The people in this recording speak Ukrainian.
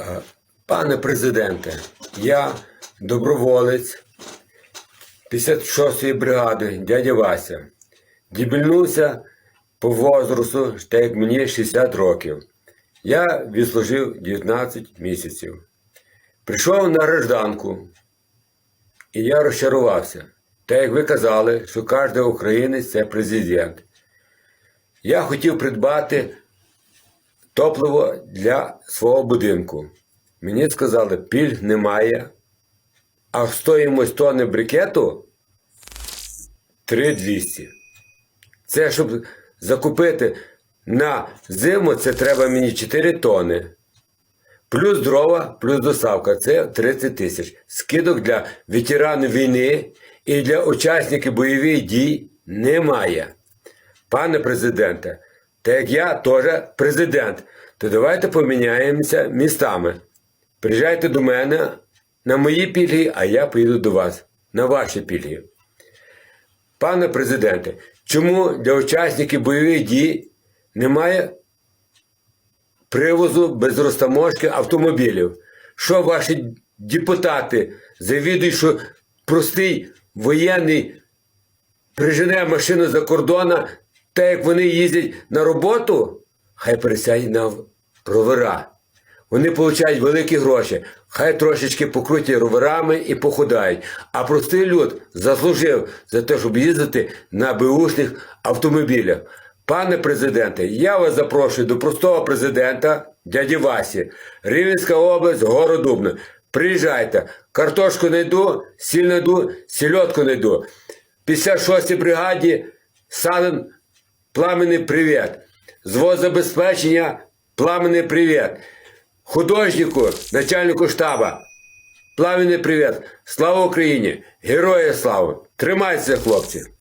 Е, Пане президенте, я доброволець 56-ї бригади дядя Вася. Дібільнувся по возрасту, так як мені 60 років. Я відслужив 19 місяців. Прийшов на гражданку, і я розчарувався. Так як ви казали, що кожен українець це президент. Я хотів придбати топливо для свого будинку. Мені сказали, пільг немає, а стоїмость тонни брикету 3200. Це щоб закупити на зиму, це треба мені 4 тони. Плюс дрова, плюс доставка це 30 тисяч. Скидок для ветеранів війни і для учасників бойових дій немає. Пане президенте, так як я теж президент, то давайте поміняємося містами. Приїжджайте до мене на мої пільги, а я поїду до вас на ваші пільги. Пане президенте, чому для учасників бойових дій немає привозу без розтаможки автомобілів? Що ваші депутати завідують, що простий воєнний прижене машину за кордона, так як вони їздять на роботу, хай пересядуть на ровера. Вони получають великі гроші, хай трошечки покрутять роверами і похудають. А простий люд заслужив за те, щоб їздити на беушних автомобілях. Пане президенте, я вас запрошую до простого президента дяді Васі, Рівненська область, город Дубно. Приїжджайте, картошку знайду, сіль знайду, сільотку знайду. 56-й бригаді Сален пламенний привіт. Звод забезпечення пламенний привіт. Художнику, начальнику штаба. Пламенний привіт. Слава Україні! Героям слава! Тримайтеся, хлопці!